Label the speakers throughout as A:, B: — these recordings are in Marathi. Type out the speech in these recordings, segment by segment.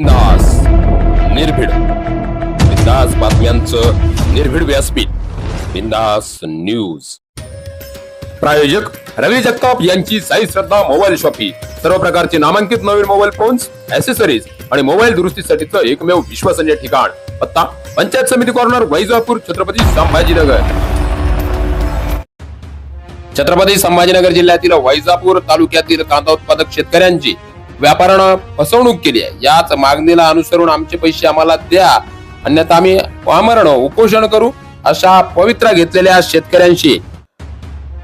A: दास निर्भीड. बिंदास बातम्यांचं निर्भीड व्यासपीठ. बिंदास न्यूज. प्रायोजक रवी जगताप यांची साई श्रद्धा मोबाईल शॉपी. सर्व प्रकारचे नामांकित नवीन मोबाईल फोन्स ऍसेसरीज आणि मोबाईल दुरुस्तीसाठीचं एकमेव विश्वसनीय ठिकाण. पत्ता पंचायत समिती कॉर्नर वैजापूर छत्रपती संभाजीनगर. छत्रपती संभाजीनगर जिल्ह्यातील वैजापूर तालुक्यातील कांदा उत्पादक शेतकऱ्यांची व्यापाऱ्यानं फसवणूक केली आहे. याच मागणीला अनुसरून आमचे पैसे आम्हाला द्या. अन्यथा आम्ही आमरण उपोषण करू अशा पवित्रा घेतलेल्या शेतकऱ्यांशी.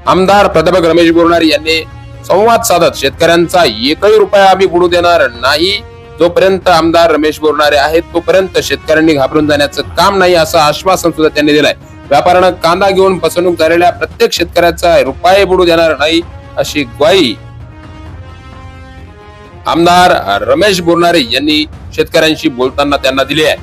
A: आमदार प्राध्यापक रमेश बोरणारे यांनी संवाद साधत शेतकऱ्यांचा एकही रुपया आम्ही बुडू देणार नाही. जोपर्यंत आमदार रमेश बोरणारे आहेत तोपर्यंत शेतकऱ्यांनी घाबरून जाण्याचं काम नाही असं आश्वासन सुद्धा त्यांनी दिलंय. व्यापाऱ्यानं कांदा घेऊन फसवणूक झालेल्या प्रत्येक शेतकऱ्याचा रुपये बुडू देणार नाही अशी ग्वाही आमदार रमेश बोरणारे यांनी शेतकऱ्यांशी बोलताना त्यांना दिली आहे.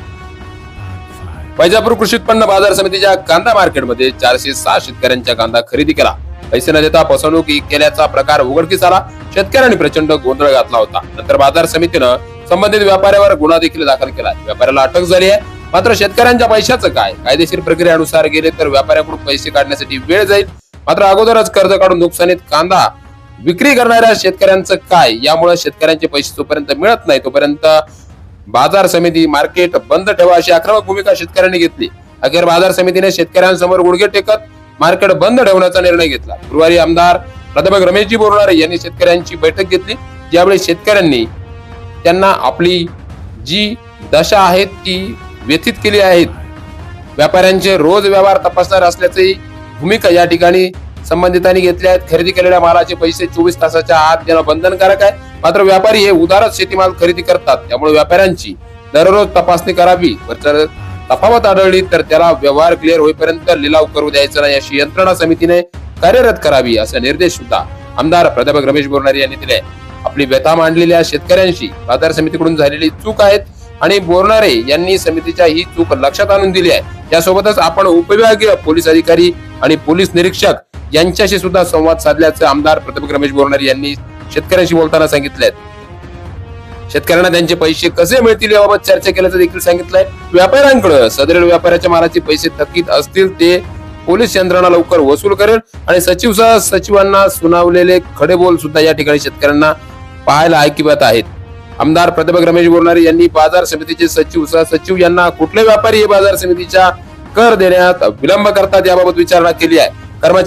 A: वैजापूर कृषी उत्पन्न बाजार समितीच्या कांदा मार्केटमध्ये चारशे सहा शेतकऱ्यांच्या कांदा खरेदी केला. पैसे न देता फसवणूक केल्याचा प्रकार उघडकीस आला. शेतकऱ्यांनी प्रचंड गोंधळ घातला होता. नंतर बाजार समितीनं संबंधित व्यापाऱ्यावर गुन्हा देखील दाखल केला. व्यापाऱ्याला अटक झाली आहे. मात्र शेतकऱ्यांच्या पैशाचं काय? कायदेशीर प्रक्रियेनुसार गेले तर व्यापाऱ्याकडून पैसे काढण्यासाठी वेळ जाईल. मात्र अगोदरच कर्ज काढून नुकसानीत कांदा विक्री करणाऱ्या शेतकऱ्यांचं काय? यामुळे शेतकऱ्यांचे पैसे जोपर्यंत मिळत नाही तोपर्यंत बाजार समिती मार्केट बंद ठेवा अशी आक्रमक भूमिका शेतकऱ्यांनी घेतली. अखेर बाजार समितीने शेतकऱ्यांसमोर गुडघे टेकत मार्केट बंद ठेवण्याचा निर्णय घेतला. गुरुवारी आमदार प्राध्यापक रमेशजी बोरणारे यांनी शेतकऱ्यांची बैठक घेतली. ज्यावेळी शेतकऱ्यांनी त्यांना आपली जी दशा आहेत ती व्यथित केली आहेत व्यापाऱ्यांचे रोज व्यवहार तपासणार असल्याची भूमिका या ठिकाणी संबंधितांनी घेतल्या आहेत. खरेदी केलेल्या मालाचे पैसे चोवीस तासाच्या आत देणं बंधनकारक आहे. मात्र व्यापारी हे उदारच शेतीमाल खरेदी करतात. त्यामुळे व्यापाऱ्यांची दररोज तपासणी करावी. जर तफावत आढळली तर त्याला व्यवहार क्लिअर होईपर्यंत लिलाव करू द्यायचा नाही अशी यंत्रणा समितीने कार्यरत करावी असे निर्देश सुद्धा आमदार प्राध्यापक रमेश बोरणारे यांनी दिले आपली व्यथा मांडलेल्या शेतकऱ्यांशी बाजार समितीकडून झालेली चूक आहेत आणि बोरणारे यांनी समितीच्या ही चूक लक्षात आणून दिली आहे. यासोबतच आपण उपविभागीय पोलीस अधिकारी आणि पोलीस निरीक्षक यांच्याशी सुद्धा संवाद साधल्याचं आमदार प्रताप रमेश बोरणारे यांनी शेतकऱ्यांशी बोलताना सांगितलंय. शेतकऱ्यांना त्यांचे पैसे कसे मिळतील याबाबत चर्चा केल्याचं देखील सांगितलंय. व्यापाऱ्यांकडे सदरील व्यापाऱ्याच्या मालाचे पैसे थकीत असतील ते पोलीस यंत्रणा लवकर वसूल करेल आणि सचिव सह सचिवांना सुनावलेले खडे बोल सुद्धा या ठिकाणी शेतकऱ्यांना पाहायला ऐकिवत आहेत. आमदार प्राध्यापक रमेश बोरणारे यांनी बाजार समितीचे सचिव सह सचिव यांना कुठले व्यापारी हे बाजार समितीच्या कर देण्यात विलंब करतात याबाबत विचारणा केली आहे. कर्मचारी